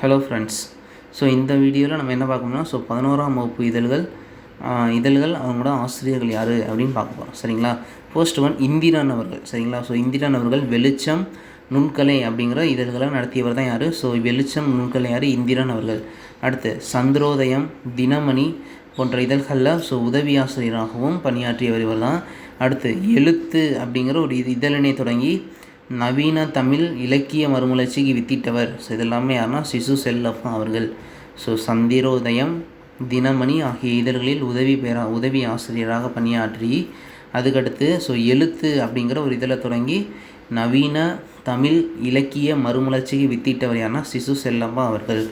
Hello friends so இந்த வீடியோவில் நம்ம என்ன பார்க்கணும்னா ஸோ பதினோராம் வகுப்பு இதழ்கள் இதழ்கள் அவங்களோட ஆசிரியர்கள் யார் அப்படின்னு பார்க்க போகிறோம் சரிங்களா? ஃபர்ஸ்ட் ஒன் இந்திரான் அவர்கள். சரிங்களா? ஸோ இந்திரான் அவர்கள் வெளிச்சம் நுண்கலை அப்படிங்கிற இதழ்களை நடத்தியவர் தான் யார்? ஸோ வெளிச்சம் நுண்கலை யார்? இந்திரான் அவர்கள். அடுத்து சந்திரோதயம் தினமணி போன்ற இதழ்களில் ஸோ உதவி ஆசிரியராகவும் பணியாற்றியவர் இவர் தான் அடுத்து எழுத்து அப்படிங்கிற ஒரு இது இதழினை தொடங்கி நவீன தமிழ் இலக்கிய மறுமலர்ச்சிக்கு வித்திட்டவர். ஸோ இதெல்லாமே யாருன்னா சிசு செல்லப்பா அவர்கள். ஸோ சந்திரோதயம் தினமணி ஆகிய இதழ்களில் உதவி பேரா உதவி ஆசிரியராக பணியாற்றி அதுக்கடுத்து ஸோ எழுத்து அப்படிங்கிற ஒரு இதழை தொடங்கி நவீன தமிழ் இலக்கிய மறுமலர்ச்சிக்கு வித்திட்டவர் யாருன்னா சிசு செல்லப்பா அவர்கள்.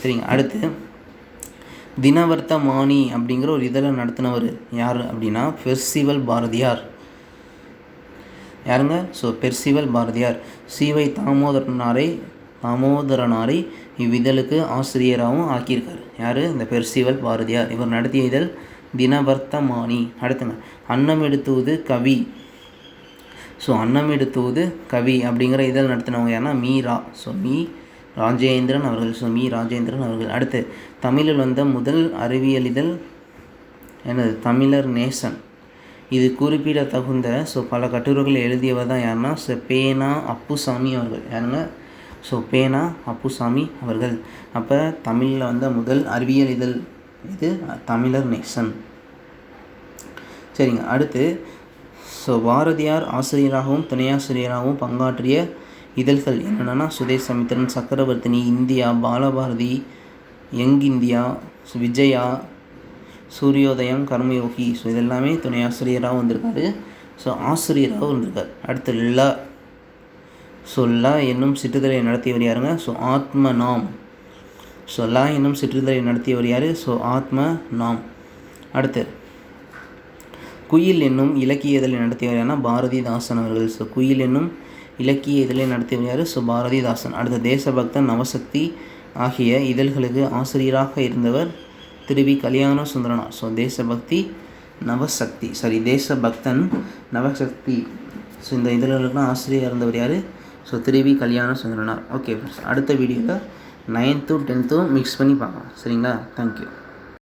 சரிங்க அடுத்து தினவர்த்தமானி அப்படிங்கிற ஒரு இதழை நடத்தினவர் யார் அப்படின்னா ஃபெஸ்டிவல் பாரதியார். யாருங்க? So Percival Bharathiyar. சிவை தாமோதரனாரை தாமோதரனாரை இவ்விதழுக்கு ஆசிரியராகவும் ஆக்கியிருக்கார். யார்? இந்த பெர்சிவல் பாரதியார். இவர் நடத்திய இதழ் தினவர்த்தமானி. அடுத்துங்க. அன்னம் எடுத்துவது கவி. ஸோ அன்னம் எடுத்துவது கவி அப்படிங்கிற இதழ் நடத்தினவங்க யாருன்னா மீரா ஸோ மீ. ராஜேந்திரன் அவர்கள். So me. ராஜேந்திரன் அவர்கள். அடுத்து தமிழில் வந்த முதல் அறிவியல் இதழ் எனது தமிழர் நேசன். இது குறிப்பிட தகுந்த ஸோ பல கட்டுரைகள் எழுதியவர் தான் யாருன்னா ஸோ பேனா அப்புசாமி அவர்கள். யாருங்க? ஸோ பேனா அப்புசாமி அவர்கள். அப்போ தமிழில் வந்த முதல் அறிவியல் இதழ் இது தமிழர் நேசன். சரிங்க அடுத்து ஸோ பாரதியார் ஆசிரியராகவும் துணையாசிரியராகவும் பங்காற்றிய இதழ்கள் என்னென்னா Swadesamitran Chakravarthini India Balabharathi young India Vijaya Suryodayam Karmayogi so இதெல்லாமே துணை ஆசிரியராகவும் வந்திருக்காரு. ஸோ ஆசிரியராகவும் வந்திருக்கார். அடுத்து லா. ஸோ லா என்னும் சிற்றுதலை நடத்தியவர் யாருங்க? ஸோ ஆத்ம நாம். ஸோ லா என்னும் சிற்றுதலை நடத்தியவர் யார்? ஸோ ஆத்ம நாம். அடுத்து குயில் என்னும் இலக்கிய இதழை நடத்தியவர் யாருன்னா? பாரதிதாசன் அவர்கள். ஸோ குயில் என்னும் இலக்கிய இதழை நடத்தியவர் யார்? ஸோ பாரதிதாசன். அடுத்த தேசபக்தன் நவசக்தி ஆகிய இதழ்களுக்கு ஆசிரியராக இருந்தவர் திருவி Kalyana Sundaranar so Deshabhakthi Navasakthi. Sorry Deshabhakthan Navasakthi. So இந்த இதழ்களுக்குலாம் ஆசிரியர் இருந்தவர் யார்? ஸோ திருவி கல்யாண சுந்தரனார். ஓகே அடுத்த வீடியோவில் நைன்த்தும் டென்த்தும் மிக்ஸ் பண்ணி பார்க்கலாம். சரிங்களா? தேங்க்யூ